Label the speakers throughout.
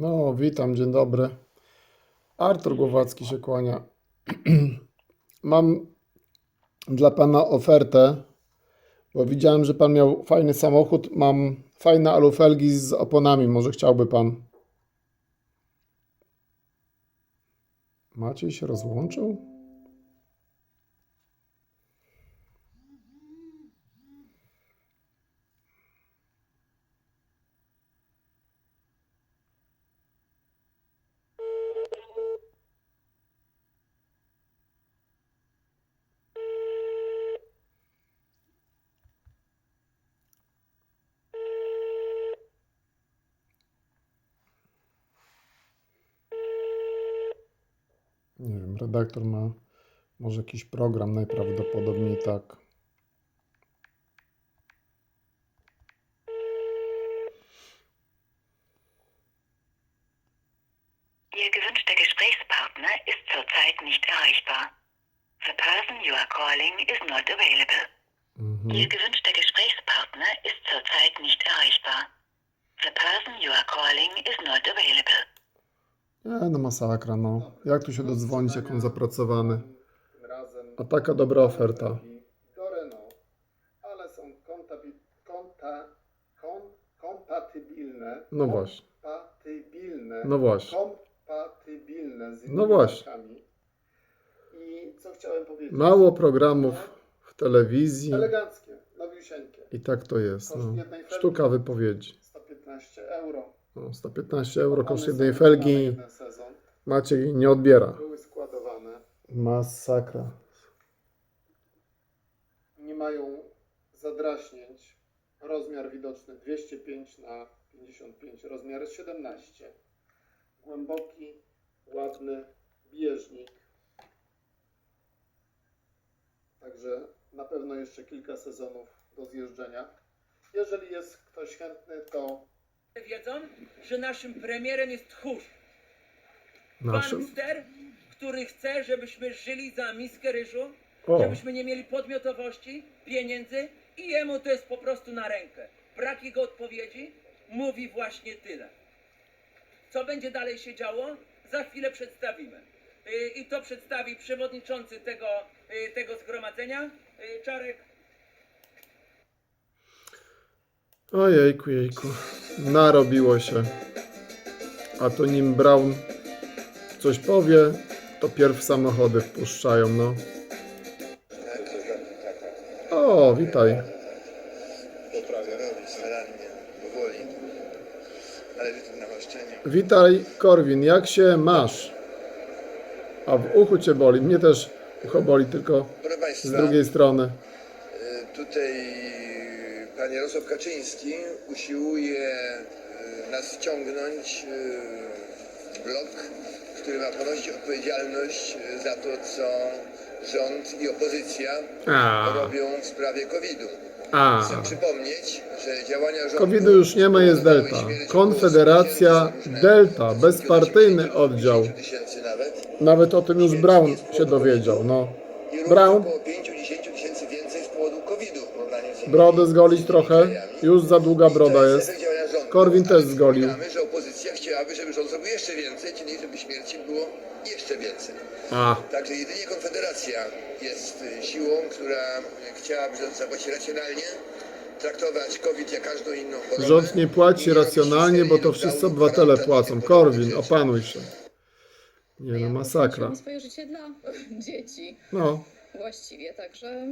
Speaker 1: No, witam, dzień dobry. Artur Głowacki się kłania. Mam dla pana ofertę, bo widziałem, że pan miał fajny samochód. Mam fajne alufelgi z oponami. Może chciałby pan. Maciej się rozłączył? Nie wiem, redaktor ma może jakiś program, najprawdopodobniej tak.
Speaker 2: Ihr gewünschter Gesprächspartner ist zurzeit nicht erreichbar. The person you are calling is not available.
Speaker 1: Mhm.
Speaker 2: Ihr gewünschter Gesprächspartner ist zurzeit nicht erreichbar. The person you are calling is not available.
Speaker 1: Nie, no masakra, no. Jak tu się dodzwonić, jak on zapracowany? A taka dobra oferta.
Speaker 3: Do Renault, ale są konta, kon, kompatybilne.
Speaker 1: No właśnie.
Speaker 3: Kompatybilne.
Speaker 1: No właśnie.
Speaker 3: Kompatybilne z innymi
Speaker 1: No właśnie.
Speaker 3: I co chciałem powiedzieć?
Speaker 1: Mało programów w telewizji
Speaker 3: Eleganckie, nowiusieńkie.
Speaker 1: i tak to jest. No. Sztuka wypowiedzi.
Speaker 3: 115 euro.
Speaker 1: No, 115 euro koszt jednej felgi. Maciej nie odbiera.
Speaker 3: Były składowane.
Speaker 1: Masakra.
Speaker 3: Nie mają zadraśnięć. Rozmiar widoczny 205 na 55, rozmiar 17. Głęboki, ładny bieżnik. Także na pewno jeszcze kilka sezonów do zjeżdżenia. Jeżeli jest ktoś chętny, to
Speaker 4: wiedzą, że naszym premierem jest tchórz.
Speaker 1: Naszym?
Speaker 4: Który chce, żebyśmy żyli za miskę ryżu,
Speaker 1: O,
Speaker 4: żebyśmy nie mieli podmiotowości, pieniędzy i jemu to jest po prostu na rękę. Brak jego odpowiedzi mówi właśnie tyle. Co będzie dalej się działo? Za chwilę przedstawimy. Yy, I to przedstawi przewodniczący tego, yy, tego zgromadzenia, yy, Czarek
Speaker 1: ojejku, jejku. Narobiło się. A to nim Brown coś powie, to pierw samochody wpuszczają, no. O, witaj. Witaj, Korwin, jak się masz? A w uchu cię boli. Mnie też ucho boli, tylko z drugiej strony.
Speaker 5: y, tutaj Pan Jarosław Kaczyński usiłuje y, nas wciągnąć y, w blok, który ma ponosić odpowiedzialność y, za to, co rząd i opozycja
Speaker 1: A,
Speaker 5: robią w sprawie COVID-u.
Speaker 1: a.
Speaker 5: Chcę przypomnieć, że działania rządu...
Speaker 1: COVID-u już nie ma, jest Delta. Konfederacja
Speaker 5: około 100 tysięcy
Speaker 1: Delta, bezpartyjny oddział.
Speaker 5: 50 tysięcy nawet.
Speaker 1: O tym już Brown się dowiedział, no. Brown,
Speaker 5: około 5-10 tysięcy więcej z powodu COVID-u w porównaniu z innymi
Speaker 1: brodę zgolić trochę. Już za długa broda jest. Korwin też zgolił.
Speaker 5: że opozycja chciałaby, żeby rząd zrobił jeszcze więcej, czyli żeby śmierci było jeszcze więcej.
Speaker 1: A,
Speaker 5: Także jedynie Konfederacja jest y, siłą, która y, chciałaby zapłacić racjonalnie, traktować COVID jak każdą inną chorobę.
Speaker 1: rząd nie płaci racjonalnie, bo to wszyscy obywatele płacą. Korwin, opanuj się. Nie no, masakra.
Speaker 6: swoje życie dla dzieci
Speaker 1: No,
Speaker 6: właściwie, także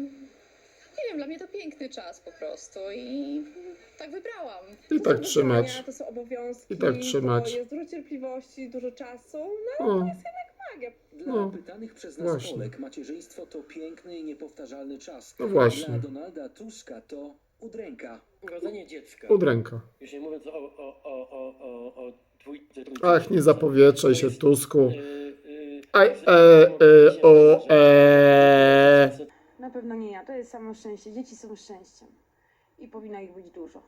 Speaker 6: nie wiem, dla mnie to piękny czas po prostu i tak wybrałam.
Speaker 1: i tak trzymać.
Speaker 7: To są obowiązki.
Speaker 1: I tak trzymać.
Speaker 7: To jest dużo cierpliwości, dużo czasu. No,
Speaker 1: O,
Speaker 7: magia.
Speaker 8: Dla
Speaker 1: No,
Speaker 8: pytanych przez nas
Speaker 1: właśnie.
Speaker 8: Polek macierzyństwo to piękny i niepowtarzalny czas.
Speaker 1: No właśnie.
Speaker 8: Dla Donalda Tuska to udręka.
Speaker 4: urodzenie dziecka.
Speaker 1: udręka.
Speaker 4: Już nie mówiąc o, o, o, o, o, o dwójce, trójce.
Speaker 1: Ach, nie zapowietrzaj się, Tusku.
Speaker 4: Y, y,
Speaker 1: Aj, e, e, o, e.
Speaker 7: Na pewno nie ja. To jest samo szczęście. Dzieci są szczęściem. I powinno ich być dużo.